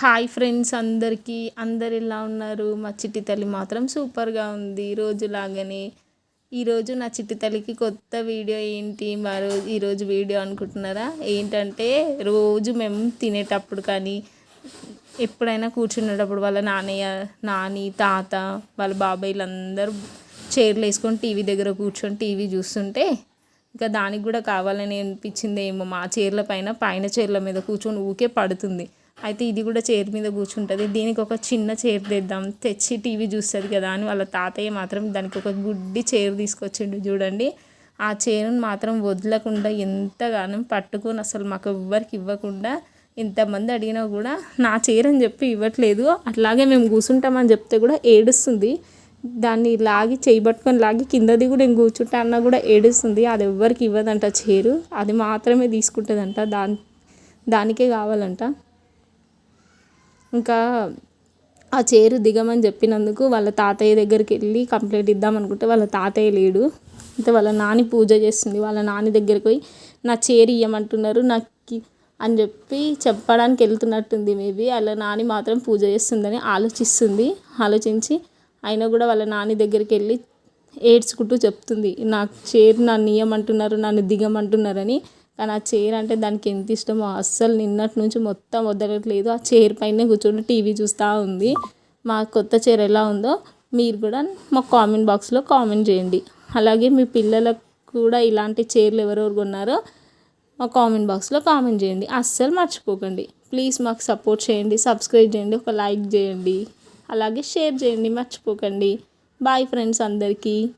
Hi friends అందరికీ. అందరు ఎలా ఉన్నారు? మా చిట్టి తల్లి మాత్రం సూపర్గా ఉంది. రోజులాగానే ఈరోజు నా చిట్టి తల్లికి కొత్త వీడియో ఏంటి? మరో ఈరోజు వీడియో అనుకుంటున్నారా? ఏంటంటే రోజు మేము తినేటప్పుడు కానీ ఎప్పుడైనా కూర్చునేటప్పుడు వాళ్ళ నాన్నయ్య నాని తాత వాళ్ళ బాబాయ్లు అందరూ చైర్లు వేసుకొని టీవీ దగ్గర కూర్చొని టీవీ చూస్తుంటే ఇంకా దానికి కూడా కావాలని అనిపించింది ఏమో మా చైర్ల పైన పైన చైర్ల మీద కూర్చొని ఊకే పడుతుంది. అయితే ఇది కూడా చైర్ మీద కూర్చుంటుంది. దీనికి ఒక చిన్న చైర్ తెద్దాం. తెచ్చి టీవీ చూస్తుంది కదా అని వాళ్ళ తాతయ్య మాత్రం దానికి ఒక గుడ్డి చైర్ తీసుకొచ్చిండు చూడండి. ఆ చైర్ను మాత్రం వదలకుండా ఎంతగానో పట్టుకొని అసలు మాకు ఎవ్వరికి ఇవ్వకుండా ఎంతమంది అడిగినా కూడా నా చైర్ అని చెప్పి ఇవ్వట్లేదు. అట్లాగే మేము కూర్చుంటామని చెప్తే కూడా ఏడుస్తుంది. దాన్ని లాగి చేయి పట్టుకొని లాగి కిందది కూడా నేను కూర్చుంటా అన్నా కూడా ఏడుస్తుంది. అది ఎవ్వరికి ఇవ్వదంట చైరు. అది మాత్రమే తీసుకుంటుందంట. దాని దానికే కావాలంట. ఇంకా ఆ చైరు దిగమని చెప్పినందుకు వాళ్ళ తాతయ్య దగ్గరికి వెళ్ళి కంప్లైంట్ ఇద్దాం అనుకుంటే వాళ్ళ తాతయ్య లేడు. అయితే వాళ్ళ నాని పూజ చేస్తుంది. వాళ్ళ నాని దగ్గరికి పోయి నా చైర్ ఇవ్వమంటున్నారు నాకు అని చెప్పి చెప్పడానికి వెళ్తున్నట్టుంది మేబీ. వాళ్ళ నాని మాత్రం పూజ చేస్తుందని ఆలోచిస్తుంది. ఆలోచించి అయినా కూడా వాళ్ళ నాని దగ్గరికి వెళ్ళి ఏడ్చుకుంటూ చెప్తుంది. నాకు చైర్ నన్ను ఇయ్యమంటున్నారు నన్ను దిగమంటున్నారని కానీ ఆ చైర్ అంటే దానికి ఎంత ఇష్టమో అస్సలు నిన్నటి నుంచి మొత్తం వదలట్లేదు ఆ చైర్ పైన కూర్చొని టీవీ చూస్తూ ఉంది. మా కొత్త చైర్ ఎలా ఉందో మీరు కూడా మా కామెంట్ బాక్స్లో కామెంట్ చేయండి. అలాగే మీ పిల్లలకు కూడా ఇలాంటి చైర్లు ఎవరెవరు కొన్నారో మా కామెంట్ బాక్స్లో కామెంట్ చేయండి. అస్సలు మర్చిపోకండి. ప్లీజ్ మాకు సపోర్ట్ చేయండి. సబ్స్క్రైబ్ చేయండి. ఒక లైక్ చేయండి. అలాగే షేర్ చేయండి. మర్చిపోకండి. బాయ్ ఫ్రెండ్స్ అందరికీ.